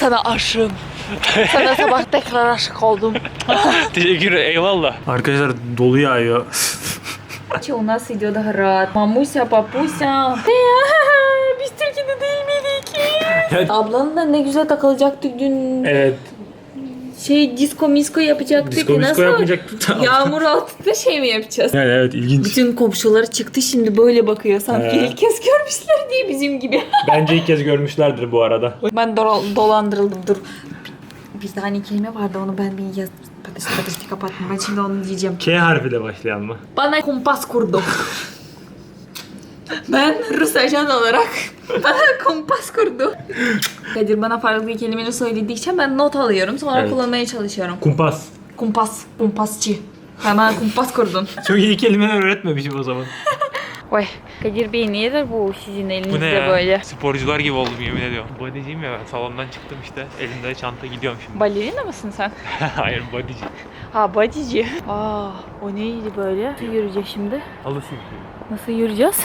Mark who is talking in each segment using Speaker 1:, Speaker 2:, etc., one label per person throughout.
Speaker 1: Sana aşığım. Sana sabah tekrar aşık oldum.
Speaker 2: Teşekkür eyvallah.
Speaker 3: Arkadaşlar dolu yağıyor.
Speaker 1: Че у нас идет град. Мамуся, папуся. Biz Türkiye'de değil miydik? Ablanın da ne güzel takılacaktık dün.
Speaker 3: evet.
Speaker 1: Şey disco misko yapacaktık.
Speaker 3: Disco misko
Speaker 1: Nasıl?
Speaker 3: yapmayacaktık.
Speaker 1: Yağmur altında şey mi yapacağız?
Speaker 3: Yani evet ilginç.
Speaker 1: Bütün komşuları çıktı şimdi böyle bakıyor sanki
Speaker 3: He.
Speaker 1: ilk kez görmüşler diye bizim gibi.
Speaker 3: Bence ilk kez görmüşlerdir bu arada.
Speaker 1: Ben dol- dolandırıldım dur. Bir, bir tane kelime vardı onu ben bir yaz... Patates patates kapattım ben şimdi onu diyeceğim.
Speaker 3: K harfiyle başlayan mı?
Speaker 1: Bana kumpas kurdu. ben Rus ajan olarak bana kumpas kurdu. Kadir bana farklı bir kelimeyi söyledikçe ben not alıyorum sonra
Speaker 3: Evet.
Speaker 1: kullanmaya çalışıyorum.
Speaker 3: Kumpas.
Speaker 1: Kumpas, kumpasçı. Hemen kumpas kurdun.
Speaker 3: Çok iyi kelimeler öğretmemişim o zaman.
Speaker 1: Oy. Kadir Bey nedir bu sizin elinizde
Speaker 2: Bu ne ya?
Speaker 1: böyle?
Speaker 2: Sporcular gibi oldum yemin ediyorum. Bodyciyim ya ben salondan çıktım işte. Elimde çanta gidiyorum şimdi.
Speaker 1: Balerina mısın sen?
Speaker 2: Hayır bodyci.
Speaker 1: Ha bodyci. Aa, o neydi böyle? Nasıl yürüyeceğiz şimdi?
Speaker 2: Alışayım.
Speaker 1: Nasıl yürüyeceğiz?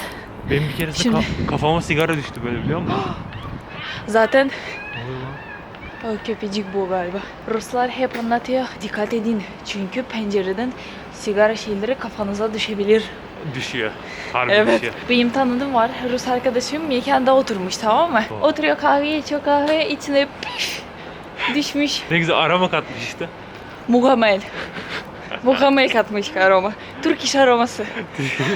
Speaker 2: Benim bir keresinde
Speaker 1: Şimdi-
Speaker 2: ka- kafama sigara düştü böyle biliyor musun?
Speaker 1: Zaten
Speaker 2: Ne oluyor lan?
Speaker 1: o köpecik bu galiba. Ruslar hep anlatıyor. Dikkat edin. Çünkü pencereden sigara şeyleri kafanıza düşebilir.
Speaker 2: Düşüyor. Harbi
Speaker 1: Evet.
Speaker 2: düşüyor.
Speaker 1: Benim tanıdığım var. Rus arkadaşım mekanda oturmuş tamam mı?
Speaker 2: Tamam.
Speaker 1: Oturuyor kahve içiyor kahve içine püf, düşmüş.
Speaker 2: Ne güzel arama katmış işte.
Speaker 1: Mükemmel. Mükemmel katmış aroma. Türk iş aroması.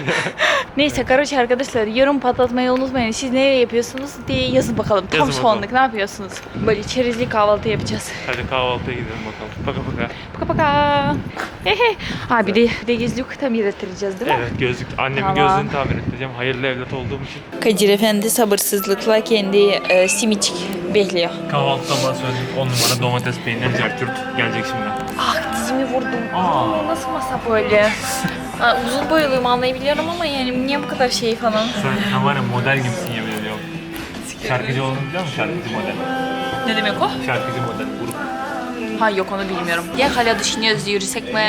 Speaker 1: Neyse kardeş arkadaşlar yorum patlatmayı unutmayın. Siz ne yapıyorsunuz diye yazın bakalım. Tam
Speaker 2: Yazın bakalım.
Speaker 1: sonluk ne yapıyorsunuz? Böyle çerezli kahvaltı yapacağız.
Speaker 2: Hadi kahvaltıya gidelim bakalım. Paka paka.
Speaker 1: Paka paka. Hehe. Ha bir de, bir de gözlük tamir ettireceğiz değil mi?
Speaker 2: Evet gözlük. Annemin
Speaker 1: Tamam.
Speaker 2: gözlüğünü tamir edeceğim. Hayırlı evlat olduğum için.
Speaker 1: Kadir Efendi sabırsızlıkla kendi e, simicik bekliyor.
Speaker 2: Kahvaltı tabağı söyledim. 10 numara domates peynir cartürt gelecek şimdi.
Speaker 1: Ah dizimi vurdum.
Speaker 2: Aa.
Speaker 1: Nasıl masa böyle? Aa, uzun boyluyum anlayabiliyorum ama yani niye bu kadar şey falan?
Speaker 2: Sen, sen var ya model gibisin yemin ediyorum. Şarkıcı olduğunu biliyor musun? Şarkıcı model.
Speaker 1: Ne demek o?
Speaker 2: Şarkıcı model. Grup.
Speaker 1: Ha yok onu bilmiyorum. Ya hala düşünüyoruz yürüsek mi,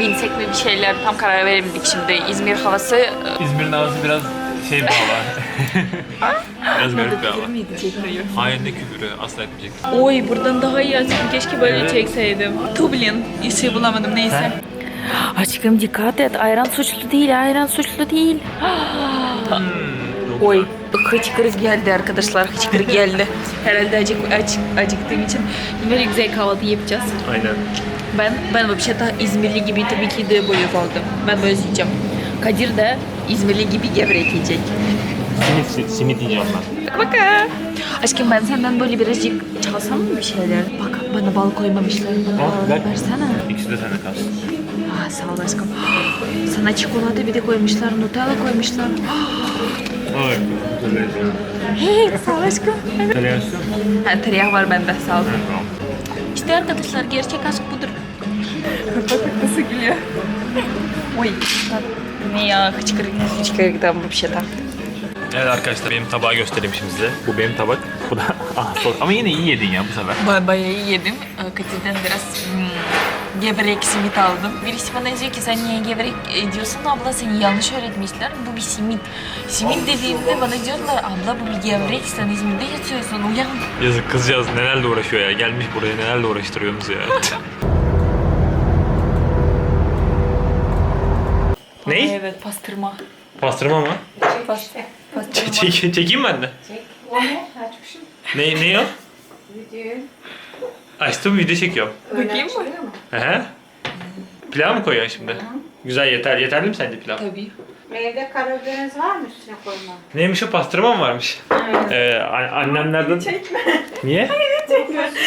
Speaker 1: binsek mi bir şeyler tam karar veremedik şimdi. İzmir havası e,
Speaker 2: İzmir'in havası biraz şey bir hava. biraz garip bir hava.
Speaker 1: çekiyor.
Speaker 2: Hayır ne küfürü asla etmeyecek.
Speaker 1: Oy buradan daha iyi aşkım keşke böyle
Speaker 2: Evet.
Speaker 1: çekseydim. Tublin ismi bulamadım neyse. Aşkım dikkat et ayran suçlu değil ayran suçlu değil. Oy hıçkırık geldi arkadaşlar hıçkırık geldi. Herhalde acık, acık, acıktığım için böyle güzel kahvaltı yapacağız.
Speaker 3: Aynen.
Speaker 1: Ben ben вообще daha İzmirli gibi tabii ki de böyle oldum. Ben böyle yiyeceğim. Kadir de İzmirli gibi gevrek yiyecek.
Speaker 3: Simit, simit yiyeceğim ben.
Speaker 1: Bak bak. Aşkım ben senden böyle birazcık çalsam mı bir şeyler? Bak bana bal koymamışlar. Bana
Speaker 3: Al,
Speaker 1: bal
Speaker 3: ver.
Speaker 1: versene.
Speaker 2: İkisi de sende kalsın.
Speaker 1: Ah, sağ ol aşkım. Sana çikolata bir de koymuşlar, Nutella koymuşlar.
Speaker 3: Ay.
Speaker 1: Hey, sağ ol aşkım.
Speaker 3: Televizyon.
Speaker 1: Ha, tereyağı var bende, sağ ol.
Speaker 3: Tamam.
Speaker 1: İşte arkadaşlar gerçek aşk budur. Bak nasıl gülüyor. Oy. Ne ya, hıçkırık, hıçkırıktan bu bir şey tak.
Speaker 2: Evet arkadaşlar benim tabağı göstereyim şimdi size. Bu benim tabak. Bu da ah sor. Ama yine iyi yedin ya bu sefer.
Speaker 1: Ben bayağı iyi yedim. Ee, Kadir'den biraz hmm, gevrek simit aldım. Birisi bana diyor ki sen niye gevrek e, diyorsun abla seni yanlış öğretmişler. Bu bir simit. Simit dediğimde bana diyorlar abla bu bir gevrek sen İzmir'de yatıyorsun uyan.
Speaker 2: Yazık kızcağız nelerle uğraşıyor ya. Gelmiş buraya nelerle uğraştırıyorsunuz ya. Ney?
Speaker 1: evet pastırma.
Speaker 2: Pastırma mı?
Speaker 1: Pas, pastırma.
Speaker 2: Çek, çekeyim ben de. Ne, ne o? Açtım video çekiyorum.
Speaker 1: Bakayım mı?
Speaker 2: He? Pilav mı koyuyorsun şimdi? Güzel yeter. Yeterli mi sence pilav?
Speaker 1: Tabii.
Speaker 4: Evde karabiberiniz var mı üstüne koyma?
Speaker 2: Neymiş o pastırma mı varmış? Ee, an- annemlerden... Çekme. Niye?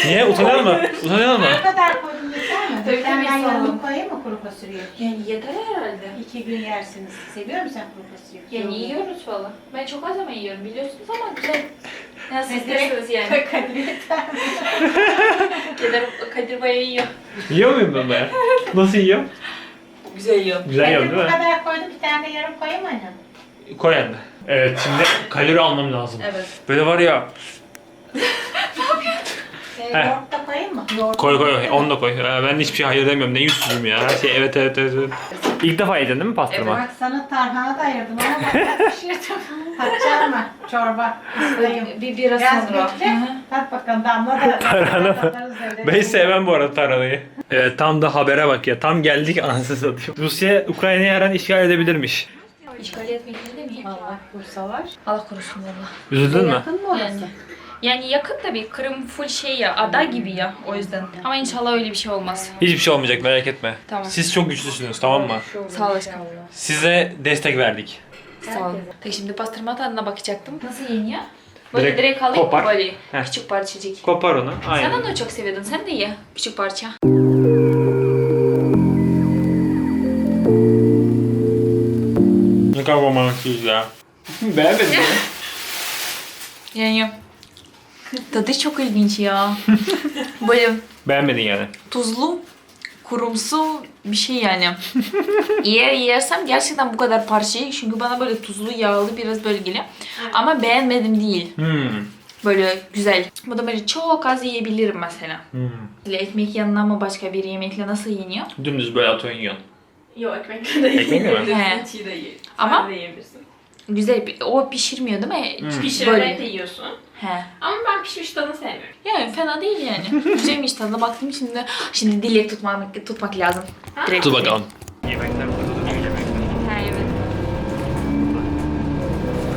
Speaker 2: Niye? Utanıyor mu? Utanıyor mu?
Speaker 4: Ne kadar koydum yeter mi?
Speaker 1: Tabii, sağ olun.
Speaker 4: yanına koyayım mı kuru fasulye?
Speaker 1: Yani yeter herhalde.
Speaker 4: İki gün yersiniz. Seviyor musun sen kuru fasulye?
Speaker 1: Yani yiyoruz falan. Ben çok az ama yiyorum biliyorsunuz ama güzel. Nasıl
Speaker 4: Ne
Speaker 1: isterseniz yani. Kadir, Kadir bayağı yiyor.
Speaker 2: Yiyor muyum ben be? Nasıl yiyorum?
Speaker 1: Güzel yiyor.
Speaker 2: Güzel
Speaker 4: de
Speaker 2: değil
Speaker 4: bu
Speaker 2: mi?
Speaker 4: kadar koydum bir tane de yarım koyayım anne.
Speaker 2: Koy anne. Evet şimdi kalori almam lazım.
Speaker 1: Evet.
Speaker 2: Böyle var ya
Speaker 4: Ee, yoğurt da koyayım mı? Yoğurt.
Speaker 2: Koy koy, onu da koy. Ee, Ben hiçbir şey hayır demiyorum. Ne yüzsüzüm ya. Her şey evet evet evet. evet. İlk defa yedin değil mi pastırma?
Speaker 4: Bak sana tarhana da ayırdım ama bak pişirdim. Tatacağım mı? Çorba. İsteyim.
Speaker 1: Bir biraz
Speaker 4: Biraz
Speaker 1: sonra.
Speaker 4: bekle. Tat bakalım damla da.
Speaker 2: Tarhana mı? Ben sevmem bu arada tarhanayı. Evet tam da habere bak ya. Tam geldik anasını satayım. Rusya Ukrayna'yı her an işgal edebilirmiş.
Speaker 1: İşgal etmek değil mi?
Speaker 4: Allah kursa var.
Speaker 1: Allah korusun valla.
Speaker 2: Üzüldün mü?
Speaker 4: Yakın mı orası?
Speaker 1: Yani, yani yakın tabii. Kırım full şey ya. Ada gibi ya. O yüzden. Ama inşallah öyle bir şey olmaz.
Speaker 2: Hiçbir şey olmayacak merak etme.
Speaker 1: Tamam.
Speaker 2: Siz çok güçlüsünüz tamam mı?
Speaker 1: Sağ ol aşkım.
Speaker 2: Size destek verdik.
Speaker 1: Sağ ol. Peki şimdi pastırma tadına bakacaktım. Nasıl yeniyor? Böyle
Speaker 2: Direkt
Speaker 1: direkt, alayım
Speaker 2: kopar.
Speaker 1: mı böyle
Speaker 2: Heh.
Speaker 1: küçük parçacık?
Speaker 2: Kopar onu.
Speaker 1: Sen
Speaker 2: Aynen.
Speaker 1: onu çok seviyordun. Sen de ye küçük parça.
Speaker 2: Ne kadar romantikiz ya. Beğenmedin mi?
Speaker 1: Yani tadı çok ilginç ya. böyle
Speaker 2: Beğenmedin yani.
Speaker 1: tuzlu, kurumsu bir şey yani. Yer yersem gerçekten bu kadar parçayı çünkü bana böyle tuzlu, yağlı biraz böyle geliyor. Ama beğenmedim değil.
Speaker 2: Hmm.
Speaker 1: Böyle güzel. Bu da böyle çok az yiyebilirim mesela.
Speaker 2: Hmm.
Speaker 1: Böyle ekmek yanına mı başka bir yemekle nasıl yeniyor?
Speaker 2: Dümdüz böyle atıyorsun yiyorsun.
Speaker 5: Yok ekmekle de
Speaker 2: Ekmek mi?
Speaker 5: yiyebilirsin.
Speaker 1: He.
Speaker 5: Çiğ de ye.
Speaker 1: Ama-
Speaker 5: de yiyebilirsin.
Speaker 1: Güzel. bir- O pişirmiyor değil mi?
Speaker 2: Hmm.
Speaker 5: Pişirerek de yiyorsun.
Speaker 1: He.
Speaker 5: Ama ben pişmiş tadını sevmiyorum.
Speaker 1: Yani fena değil yani. Güzelmiş tadına baktım şimdi. Şimdi dilek tutmak tutmak lazım. Direkt
Speaker 2: Dur bakalım. Yemekler burada yemekler.
Speaker 1: Ha evet.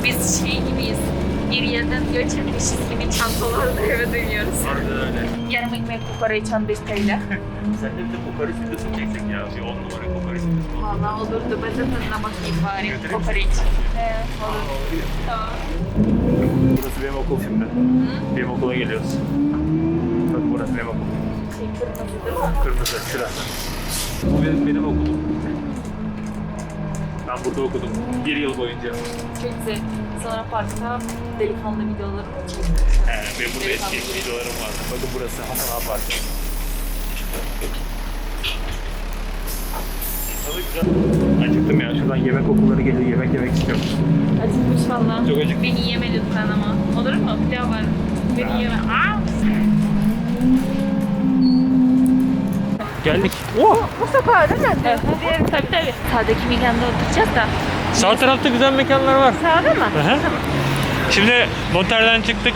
Speaker 1: Biz şey gibiyiz. Bir yerden göç etmişiz gibi çantalarla eve dönüyoruz.
Speaker 2: Harbiden öyle.
Speaker 1: Yarım ekmek kokoreç çandıştayla.
Speaker 2: Sen de bir de kokoreç videosu çeksek ya. Bir on numara kokoreç videosu.
Speaker 1: Valla olurdu. Ben de tadına bakayım bari. Kokoreç. He olur. Tamam.
Speaker 2: Burası benim okul şimdi. Benim okula geliyoruz. Bak burası benim okul.
Speaker 1: Şey kırmızı değil mi?
Speaker 2: Kırmızı şurası. Bu benim, benim okulum. Ben burada okudum. Bir yıl boyunca.
Speaker 1: Çok güzel. Sonra parkta delikanlı videolarımı çektim.
Speaker 2: He, benim burada eski videolarım vardı. Bakın burası Hasan Ağa Parkı. Tadı güzel. Acıktım ya. Şuradan yemek kokuları geliyor. Yemek yemek istiyorum.
Speaker 1: Acıkmış valla.
Speaker 2: Çok acık.
Speaker 1: Beni yeme lütfen ama. Olur mu? Pilav var. Beni yeme. Aa!
Speaker 2: Geldik. Oh!
Speaker 1: Bu sokağa değil mi? Evet. Tabii tabii. Sağdaki mekanda oturacağız da.
Speaker 2: Sağ tarafta güzel mekanlar var.
Speaker 1: Sağda mı?
Speaker 2: Hı hı. Şimdi noterden çıktık.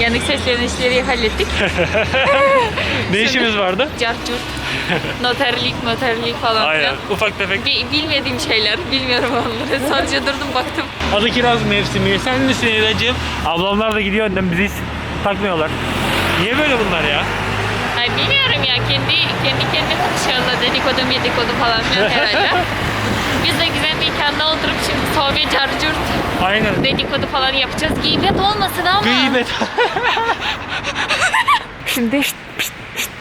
Speaker 1: Yanık seslenişleri hallettik.
Speaker 2: Ne işimiz vardı?
Speaker 1: Cart curt. Noterlik, noterlik falan
Speaker 2: Aynen.
Speaker 1: filan.
Speaker 2: Ufak tefek.
Speaker 1: Bi- Bilmediğim şeyler. Bilmiyorum onları. Sadece durdum baktım.
Speaker 2: Adı kiraz mevsimi. Sen misin İlacığım? Ablamlar da gidiyor önden bizi hiç takmıyorlar. Niye böyle bunlar ya?
Speaker 1: Ay bilmiyorum ya. Kendi kendi kendi konuşuyorlar. Dedikodu medikodu falan filan herhalde. Biz de güzel mekanda oturup şimdi sohbet cart curt
Speaker 2: Aynen.
Speaker 1: dedikodu falan yapacağız. Gıybet olmasın ama.
Speaker 2: Gıybet.
Speaker 1: Şimdi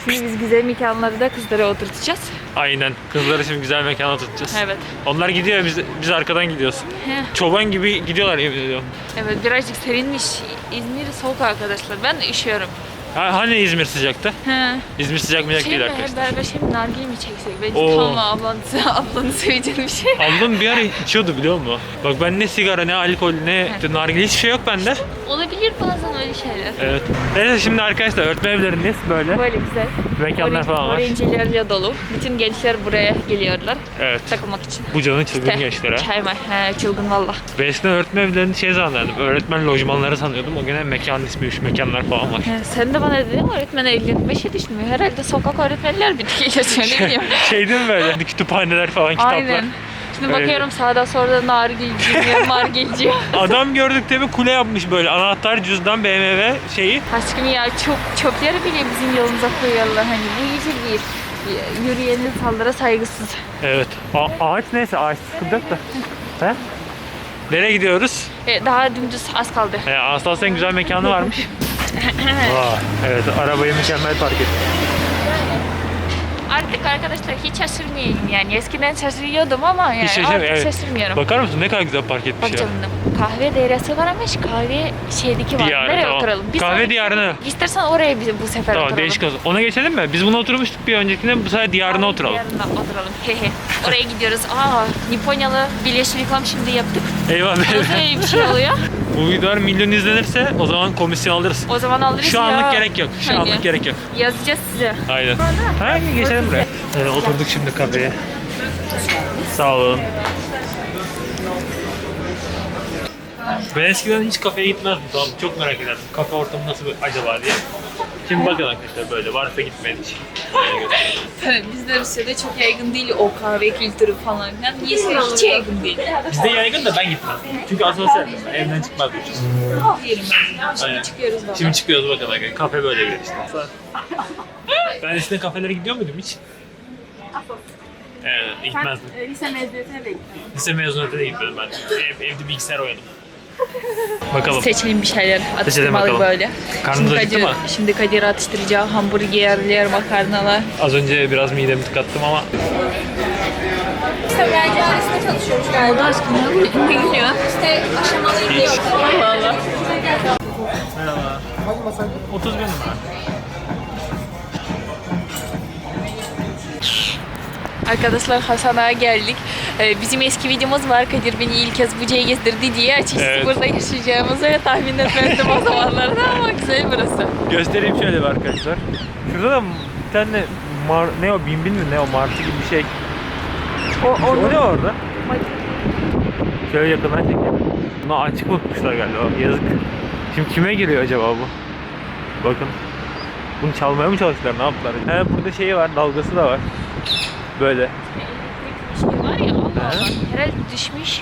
Speaker 1: biz güzel mekanlarda kızları oturtacağız.
Speaker 2: Aynen. Kızları şimdi güzel mekana tutacağız.
Speaker 1: Evet.
Speaker 2: Onlar gidiyor biz biz arkadan gidiyoruz.
Speaker 1: He.
Speaker 2: Çoban gibi gidiyorlar yemin ediyorum.
Speaker 1: Evet birazcık serinmiş. İzmir soğuk arkadaşlar. Ben üşüyorum.
Speaker 2: Ha, hani İzmir sıcaktı?
Speaker 1: He.
Speaker 2: İzmir sıcak mı
Speaker 1: Şey
Speaker 2: değil arkadaşlar.
Speaker 1: Beraber şey mi? Nargile mi çeksek? Bence
Speaker 2: Oo.
Speaker 1: tamam ablanı, ablanı seveceğin bir şey.
Speaker 2: Ablam bir ara içiyordu biliyor musun? Bak ben ne sigara ne alkol ne nargile hiçbir şey yok bende.
Speaker 1: Olabilir bazen öyle şeyler.
Speaker 2: Evet. Neyse şimdi arkadaşlar örtme evlerindeyiz böyle.
Speaker 1: Böyle güzel.
Speaker 2: Mekanlar falan var.
Speaker 1: Öğrencilerle dolu. Bütün gençler buraya geliyorlar
Speaker 2: Evet.
Speaker 1: takılmak için.
Speaker 2: Bu canın çılgın
Speaker 1: İşte,
Speaker 2: gençlere.
Speaker 1: Çay mı? He, çılgın valla.
Speaker 2: Ben öğretmen evlerini şey zannederdim. Öğretmen lojmanları sanıyordum. O gene mekanın ismiymiş. Mekanlar falan var.
Speaker 1: He, Sen de bana dedin öğretmen evlilik beşe düşmüyor. Herhalde sokak öğretmenler ne bileyim.
Speaker 2: şey değil mi böyle? Kütüphaneler falan, kitaplar.
Speaker 1: Aynen. Şimdi
Speaker 2: Öyle.
Speaker 1: bakıyorum sağda solda nargilci, margilci.
Speaker 2: Adam gördük tabi kule yapmış böyle. Anahtar, cüzdan, BMW şeyi.
Speaker 1: Aşkım ya çok çöpleri bile bizim yolumuza koyuyorlar. Hani bu iyice bir yürüyen insanlara saygısız.
Speaker 2: Evet. A- ağaç neyse ağaç sıkıntı yok da. He? Nereye gidiyoruz?
Speaker 1: E, daha dümdüz az kaldı.
Speaker 2: Ee, Anastasia'nın güzel mekanı varmış. Vay, evet arabayı mükemmel park ettim.
Speaker 1: Artık arkadaşlar hiç şaşırmayayım yani. Eskiden şaşırıyordum ama yani
Speaker 2: Hiç şaşır-
Speaker 1: artık
Speaker 2: evet.
Speaker 1: şaşırmıyorum.
Speaker 2: Bakar mısın ne kadar güzel park etmiş
Speaker 1: Bak
Speaker 2: ya.
Speaker 1: canım kahve dairesi var ama şu kahve şeydeki var.
Speaker 2: Diyarı,
Speaker 1: Nereye
Speaker 2: tamam.
Speaker 1: oturalım? Bir
Speaker 2: Kahve diyarına.
Speaker 1: İstersen oraya biz bu sefer
Speaker 2: Tamam
Speaker 1: oturalım.
Speaker 2: değişik olsun. Ona geçelim mi? Biz bunu oturmuştuk bir öncekinde bu sefer diyarına oturalım.
Speaker 1: Diyarına oturalım. Hehe. Oraya gidiyoruz. Aa, Niponyalı Birleşik Reklam şimdi yaptık.
Speaker 2: Eyvah
Speaker 1: Nasıl bir şey oluyor?
Speaker 2: Bu videolar milyon izlenirse o zaman komisyon alırız.
Speaker 1: O zaman alırız
Speaker 2: Şu
Speaker 1: ya.
Speaker 2: anlık gerek yok. Şu
Speaker 1: Hani
Speaker 2: anlık gerek yok.
Speaker 1: Yazacağız size.
Speaker 2: Aynen. Ha, geçelim buraya. Ee, oturduk şimdi kafeye. Sağ olun. Ben eskiden hiç kafeye gitmezdim tamam mı? Çok merak ederdim. Kafe ortamı nasıl acaba diye. Şimdi bakın arkadaşlar böyle varsa. Böyle göstereyim.
Speaker 1: Bizde Rusya'da çok yaygın değil o kahve kültürü falan filan. Niyeyse hiç yaygın değil.
Speaker 2: Bizde yaygın da ben gitmem. Çünkü asosyal ben evden çıkmazdım.
Speaker 1: Diyelim ben. Şimdi
Speaker 2: Aynen.
Speaker 1: çıkıyoruz valla.
Speaker 2: Şimdi çıkıyoruz bakalım arkadaşlar. Kafe böyle bir işte. Ben eskiden kafelere gidiyor muydum hiç? Evet, gitmezdim.
Speaker 5: Lise mezuniyetine de gittim.
Speaker 2: Lise mezuniyetine de gitmedim ben. Ev, evde bilgisayar oynadım. Bakalım.
Speaker 1: Seçelim bir şeyler atıştırmalık
Speaker 2: bakalım.
Speaker 1: böyle.
Speaker 2: Karnınız
Speaker 1: Şimdi
Speaker 2: acıktı
Speaker 1: Kadir,
Speaker 2: mı?
Speaker 1: şimdi Kadir atıştıracağı hamburgerler, makarnalar.
Speaker 2: Az önce biraz midemi tıkattım ama
Speaker 5: İşte öğrenci arasında çalışıyormuş galiba.
Speaker 1: Aşkım ya. Ne gülüyor?
Speaker 5: İşte aşamalı gidiyor.
Speaker 1: Valla.
Speaker 2: Merhaba. 30 bin lira.
Speaker 1: Arkadaşlar Hasan'a geldik. Ee, bizim eski videomuz var. Kadir beni ilk kez Buca'ya gezdirdi diye açıkçası
Speaker 2: Evet.
Speaker 1: burada yaşayacağımızı tahmin etmezdim o zamanlarda ama güzel burası.
Speaker 2: Göstereyim şöyle bir arkadaşlar. Şurada da bir tane mar, ne o bin bin mi ne o martı gibi bir şey. O, o, ne orada? Şöyle yakından çekelim. Bunu açık unutmuşlar galiba. Yazık. Şimdi kime giriyor acaba bu? Bakın. Bunu çalmaya mı çalıştılar? Ne yaptılar? He burada şeyi var, dalgası da var. Böyle.
Speaker 1: Şey var ya Allah Allah. Herhalde düşmüş.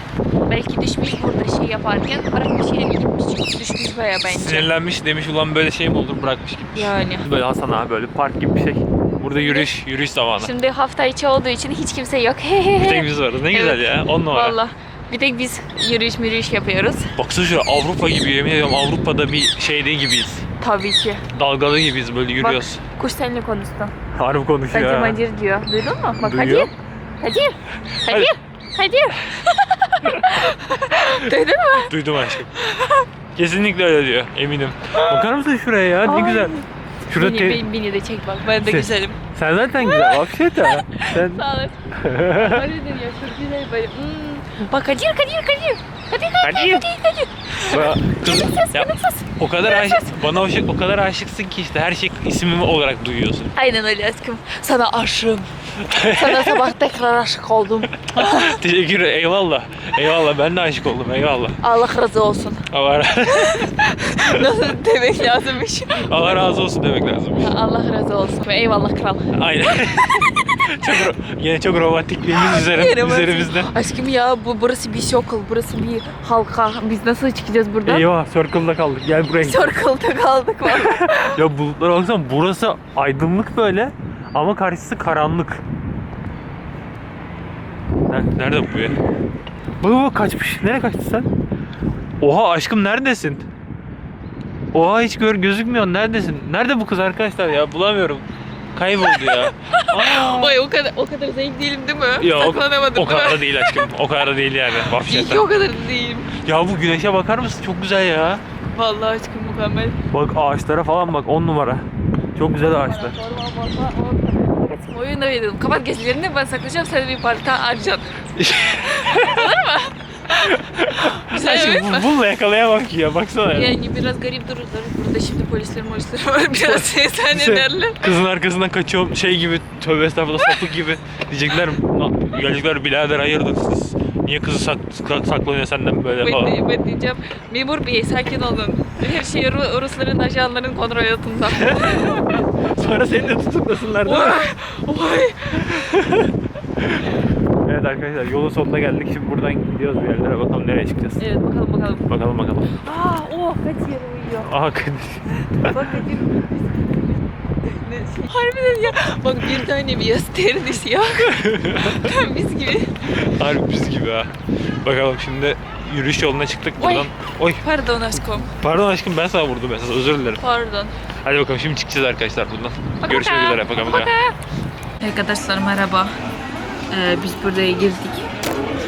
Speaker 1: Belki düşmüş burada şey yaparken bırakmış yere gitmiş. Çünkü düşmüş baya bence.
Speaker 2: Sinirlenmiş demiş ulan böyle şey mi olur bırakmış gitmiş.
Speaker 1: Yani.
Speaker 2: Böyle Hasan abi böyle park gibi bir şey. Burada yürüyüş, yürüyüş zamanı.
Speaker 1: Şimdi hafta içi olduğu için hiç kimse yok.
Speaker 2: Bir tek biz varız. Ne güzel ya. On numara.
Speaker 1: Valla. Bir tek biz yürüyüş mürüyüş yapıyoruz.
Speaker 2: Baksana şuraya Avrupa gibi yemin ediyorum Avrupa'da bir şeyde gibiyiz.
Speaker 1: Tabii ki.
Speaker 2: Dalgalı gibiyiz böyle yürüyoruz.
Speaker 1: Bak kuş seninle konuştu.
Speaker 2: Harbi konuşuyor ha.
Speaker 1: Macir diyor. Duydun mu? Bak
Speaker 2: Duyuyor.
Speaker 1: Kadir. Kadir. Kadir. Kadir. Duydun mu?
Speaker 2: Duydum aşkım. Kesinlikle öyle diyor eminim. Bakar mısın şuraya ya ne
Speaker 1: Ay.
Speaker 2: güzel. Şurada
Speaker 1: Beni,
Speaker 2: te-
Speaker 1: beni, beni de çek bak. Ben de
Speaker 2: Sen-
Speaker 1: güzelim.
Speaker 2: Sen zaten güzel bak şey de. Sen...
Speaker 1: Sağ olasın. Öyledir ya çok güzel böyle. Hmm. Bak Kadir Kadir Kadir. Kadir Kadir
Speaker 2: Kadir.
Speaker 1: Kadir.
Speaker 2: Ba- ya, o kadar aşık, bana o, şey- o kadar aşıksın ki işte her şey ismimi olarak duyuyorsun.
Speaker 1: Aynen öyle aşkım. Sana aşığım. Sana sabah tekrar aşık oldum.
Speaker 2: Teşekkür ederim. Eyvallah. Eyvallah ben de aşık oldum. Eyvallah.
Speaker 1: Allah razı olsun.
Speaker 2: Allah,
Speaker 1: Nasıl demek lazımmış?
Speaker 2: Allah razı olsun demek lazım.
Speaker 1: Allah razı olsun. Eyvallah kral.
Speaker 2: Aynen. çok yine çok romantikliğimiz üzerim,
Speaker 1: Romantik.
Speaker 2: üzerimizde.
Speaker 1: Aşkım ya bu burası bir circle, burası bir halka. Biz nasıl çıkacağız buradan?
Speaker 2: Eyvah circle'da kaldık. Gel buraya. git.
Speaker 1: Circle'da kaldık valla.
Speaker 2: ya bulutlara baksana burası aydınlık böyle ama karşısı karanlık. Ner- Nerede bu ya? Bak bak kaçmış. Nereye kaçtın sen? Oha aşkım neredesin? Oha hiç gör gözükmüyor. Neredesin? Nerede bu kız arkadaşlar ya? Bulamıyorum. Kayboldu ya. Aa.
Speaker 1: Oy o kadar o kadar zayıf değilim değil mi?
Speaker 2: Ya o,
Speaker 1: Saklanamadım
Speaker 2: o kadar
Speaker 1: değil
Speaker 2: da
Speaker 1: mi?
Speaker 2: değil aşkım. O kadar da değil yani.
Speaker 1: İyi ki o kadar da değilim.
Speaker 2: Ya bu güneşe bakar mısın? Çok güzel ya.
Speaker 1: Vallahi aşkım mükemmel.
Speaker 2: Bak ağaçlara falan bak 10 numara. Çok güzel ağaçlar.
Speaker 1: Oyun oynadım. Kapat gözlerini ben saklayacağım sen bir parça harcayacaksın. Güzel evet mi?
Speaker 2: bu, bununla yakalayamam ki ya baksana ya.
Speaker 1: Yani biraz garip dururlar. Burada şimdi polisler polisler var. Biraz
Speaker 2: Sen-
Speaker 1: ederler.
Speaker 2: Kızın arkasından kaçıyorum şey gibi tövbe estağfurullah sapık gibi. Diyecekler "Na- gelecekler birader hayırdır siz niye kızı sak, sak- saklanıyor senden böyle
Speaker 1: Ben,
Speaker 2: falan.
Speaker 1: de, ben diyeceğim memur bey sakin olun. Her şey Ru- Rusların ajanların kontrol altında.
Speaker 2: Sonra seni de tutuklasınlar değil mi?
Speaker 1: Oy. Oy.
Speaker 2: Evet arkadaşlar yolun sonuna geldik. Şimdi buradan gidiyoruz bir yerlere bakalım nereye çıkacağız.
Speaker 1: Evet bakalım bakalım.
Speaker 2: Bakalım bakalım.
Speaker 1: Aa oh Kadir uyuyor.
Speaker 2: Aha Kadir.
Speaker 1: Bak Kadir. Harbiden ya. Bak bir tane bir terdi siyah. Tam biz gibi.
Speaker 2: Harbi biz gibi ha. Bakalım şimdi yürüyüş yoluna çıktık
Speaker 1: Oy.
Speaker 2: buradan. Oy.
Speaker 1: Pardon aşkım.
Speaker 2: Pardon aşkım ben sana vurdum esas özür dilerim.
Speaker 1: Pardon.
Speaker 2: Hadi bakalım şimdi çıkacağız arkadaşlar buradan.
Speaker 1: Baka
Speaker 2: Görüşmek üzere. Bakalım.
Speaker 1: Baka. Arkadaşlar merhaba. Ee, biz buraya girdik.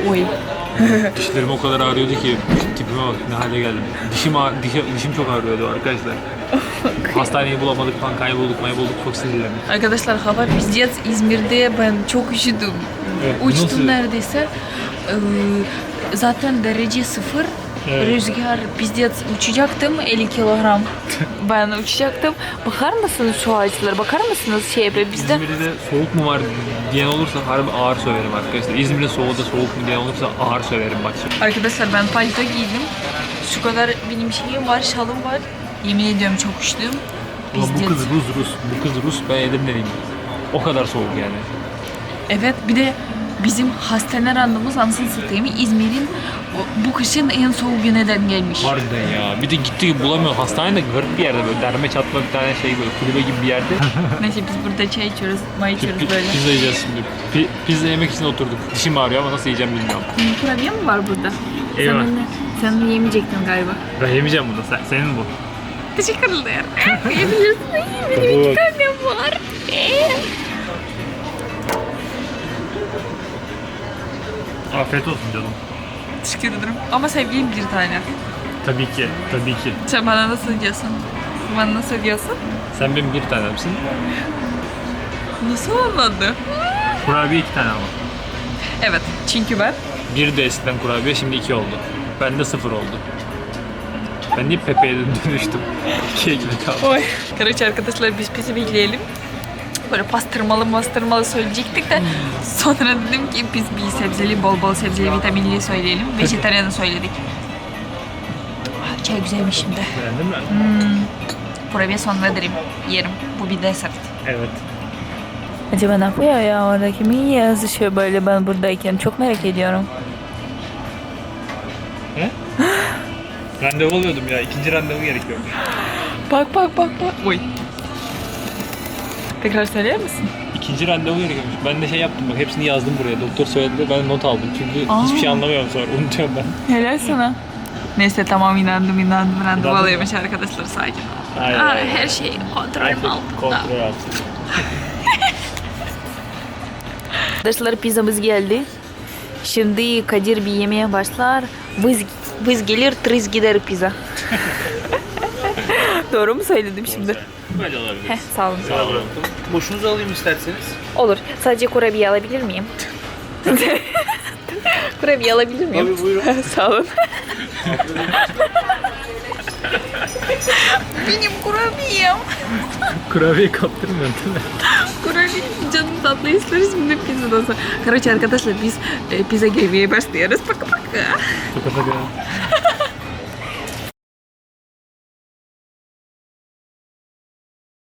Speaker 1: Oy.
Speaker 2: Dişlerim o kadar ağrıyordu ki tipime bak ne hale geldim. Dişim, ağ- dişim, dişim çok ağrıyordu arkadaşlar. Hastaneyi bulamadık falan kaybolduk maybolduk çok sinirlendik.
Speaker 1: Arkadaşlar hava pizdiz İzmir'de ben çok üşüdüm.
Speaker 2: Evet,
Speaker 1: Uçtum
Speaker 2: nasıl?
Speaker 1: neredeyse. Ee, zaten derece sıfır. Rüzgar pizdet uçacaktım 50 kilogram. ben uçacaktım. Bakar mısınız şu ağaçlara? Bakar mısınız şey yapıyor bizde?
Speaker 2: İzmir'de soğuk mu var diyen olursa harbi ağır söylerim arkadaşlar. İzmir'in soğuğu da soğuk mu diyen olursa ağır söylerim bak şimdi.
Speaker 1: Arkadaşlar ben palto giydim. Şu kadar benim şeyim var, şalım var. Yemin ediyorum çok üşüdüm.
Speaker 2: Ama bu kız Rus Rus. Bu kız Rus ben Edirne'liyim. O kadar soğuk yani.
Speaker 1: Evet bir de bizim hastane randomuz anasını satayım İzmir'in bu kışın en soğuk gününden gelmiş.
Speaker 2: Harbiden ya. Bir de gitti bulamıyor. Hastane de garip bir yerde böyle derme çatma bir tane şey böyle kulübe gibi bir yerde.
Speaker 1: Neyse biz burada çay içiyoruz, may içiyoruz
Speaker 2: Pi-
Speaker 1: böyle.
Speaker 2: Pizza yiyeceğiz şimdi. Pi- pizza yemek için oturduk. Dişim ağrıyor ama nasıl yiyeceğim bilmiyorum.
Speaker 1: Kurabiye mi var burada?
Speaker 2: Eyvah.
Speaker 1: Sen, onu- sen onu yemeyecektin galiba.
Speaker 2: Ben yemeyeceğim bunu. Sen, senin bu.
Speaker 1: Teşekkür ederim. Yiyebilirsin. Benim iki tane var.
Speaker 2: Afiyet olsun canım.
Speaker 1: Teşekkür ederim. Ama sevgilim bir tane.
Speaker 2: Tabii ki. Tabii ki.
Speaker 1: Sen bana nasıl diyorsun? Bana nasıl diyorsun?
Speaker 2: Sen benim bir tanemsin.
Speaker 1: Nasıl anladı?
Speaker 2: Kurabiye iki tane ama.
Speaker 1: Evet. Çünkü ben
Speaker 2: Bir de eskiden kurabiye şimdi iki oldu. Bende sıfır oldu. Ben niye Pepe'ye dönüştüm? İki ekmek aldım.
Speaker 1: Oy. Karıç arkadaşlar biz pisi bekleyelim. Böyle pastırmalı pastırmalı söyleyecektik de sonra dedim ki biz bir sebzeli bol bol sebzeli vitaminli söyleyelim. Vejetaryanı söyledik. Ah, Çay güzelmiş şimdi.
Speaker 2: Beğendin mi?
Speaker 1: Kurabiye sonra derim. Yerim. Bu bir desert.
Speaker 2: Evet.
Speaker 1: Acaba ne yapıyor ya orada kimin yazışıyor böyle ben buradayken çok merak ediyorum.
Speaker 2: Randevu oluyordum ya. İkinci randevu gerekiyor.
Speaker 1: Bak bak bak bak. Oy. Tekrar söyler misin?
Speaker 2: İkinci randevu gerekiyormuş. Ben de şey yaptım bak hepsini yazdım buraya. Doktor söyledi ben not aldım. Çünkü
Speaker 1: Aa.
Speaker 2: hiçbir şey anlamıyorum sonra. Unutuyorum ben.
Speaker 1: Helal sana. Neyse tamam inandım inandım. Randevu
Speaker 2: İnandın
Speaker 1: alıyormuş arkadaşlar sakin ol.
Speaker 2: Aynen.
Speaker 1: Aa,
Speaker 2: aynen.
Speaker 1: her şey kontrolüm altında.
Speaker 2: kontrol altında.
Speaker 1: Arkadaşlar pizzamız geldi. Şimdi Kadir bir yemeye başlar. Biz, biz gelir, triz gider pizza. Doğru mu söyledim şimdi?
Speaker 2: Böyle olabilir.
Speaker 1: Heh, sağ olun.
Speaker 2: Sağ olun.
Speaker 3: Boşunuzu alayım isterseniz.
Speaker 1: Olur. Sadece kurabiye alabilir miyim? kurabiye alabilir miyim?
Speaker 3: Tabii buyurun.
Speaker 1: Sağ olun. Benim kurabiyem.
Speaker 2: Kurabiye kaptırmıyorsun değil mi?
Speaker 1: Kurabiye canım tatlı isteriz şimdi pizzadan sonra. Короче arkadaşlar biz e, pizza yemeye başlıyoruz. Paka paka.
Speaker 2: Paka paka.